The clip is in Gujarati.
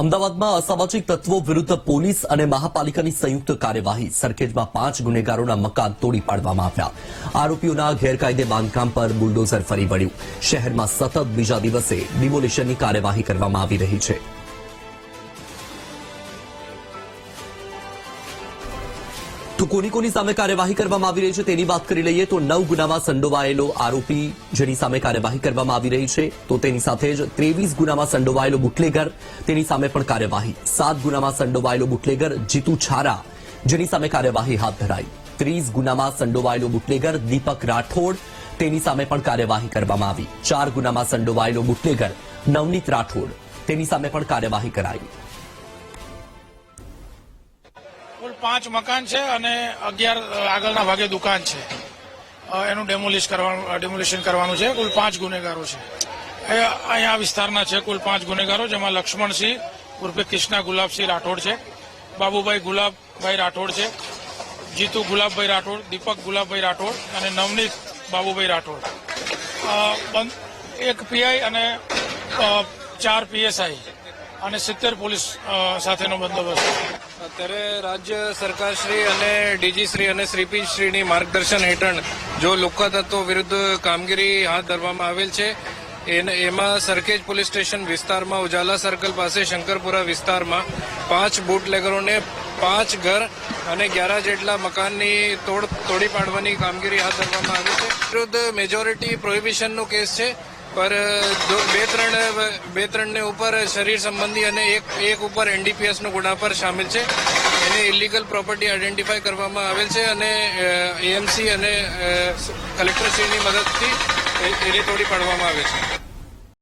અમદાવાદમાં અસામાજિક તત્વો વિરુદ્ધ પોલીસ અને મહાપાલિકાની સંયુક્ત કાર્યવાહી. સરખેજમાં પાંચ ગુનેગારોના મકાન તોડી પાડવામાં આવ્યા. આરોપીઓના ગેરકાયદે બાંધકામ પર બુલડોઝર ફરી વળ્યું. શહેરમાં સતત બીજા દિવસે ડિમોલિશનની કાર્યવાહી કરવામાં આવી રહી છે. તો કોની કોની સામે કાર્યવાહી કરવામાં આવી રહી છે તેની વાત કરી લઈએ તો નવ ગુનામાં સંડોવાયેલો આરોપી જેની સામે કાર્યવાહી કરવામાં આવી રહી છે તો તેની સાથે જ ત્રેવીસ ગુનામાં સંડોવાયેલો બુટલેગર તેની સામે પણ કાર્યવાહી. સાત ગુનામાં સંડોવાયેલો બુટલેગર જીતુ છારા જેની સામે કાર્યવાહી હાથ ધરાઈ. ત્રીસ ગુનામાં સંડોવાયેલો બુટલેગર દીપક રાઠોડ તેની સામે પણ કાર્યવાહી કરવામાં આવી. ચાર ગુનામાં સંડોવાયેલો બુટલેગર નવનીત રાઠોડ તેની સામે પણ કાર્યવાહી કરાઈ. કુલ પાંચ મકાન છે અને અગિયાર આગળના ભાગે દુકાન છે. એનું ડેમોલિશ કરવાનું ડેમોલિશન કરવાનું છે. કુલ પાંચ ગુનેગારો છે. અહીંયા વિસ્તારના છે કુલ પાંચ ગુનેગારો, જેમાં લક્ષ્મણસિંહ, ઉર્ફે કૃષ્ણા ગુલાબસિંહ રાઠોડ છે, બાબુભાઈ ગુલાબભાઈ રાઠોડ છે, જીતુ ગુલાબભાઈ રાઠોડ, દીપક ગુલાબભાઈ રાઠોડ અને નવનીત બાબુભાઈ રાઠોડ. એક પીઆઈ અને ચાર પીએસઆઈ અને સિત્તેર પોલીસ સાથેનો બંદોબસ્ત. અત્યારે રાજ્ય સરકારશ્રી અને ડીજીશ્રી અને શ્રીપીશ્રીની માર્ગદર્શન હેઠળ જો લુકા વિરુદ્ધ કામગીરી હાથ ધરવામાં આવેલ છે એમાં સરખેજ પોલીસ સ્ટેશન વિસ્તારમાં, ઉજાલા સર્કલ પાસે, શંકરપુરા વિસ્તારમાં પાંચ બુટલેગરોને પાંચ ઘર અને ગ્યારા જેટલા મકાનની તોડ, તોડી પાડવાની કામગીરી હાથ ધરવામાં આવી છે. વિરુદ્ધ મેજોરિટી પ્રોહિબિશનનો કેસ છે. પર બે ત્રણ બે ત્રણને ઉપર શરીર સંબંધી અને એક એક ઉપર એનડીપીએસનો ગુના પર સામેલ છે. એને ઇલીગલ પ્રોપર્ટી આઈડેન્ટિફાઈ કરવામાં આવેલ છે અને એએમસી અને કલેક્ટરશ્રીની મદદથી એને તોડી પાડવામાં આવે છે.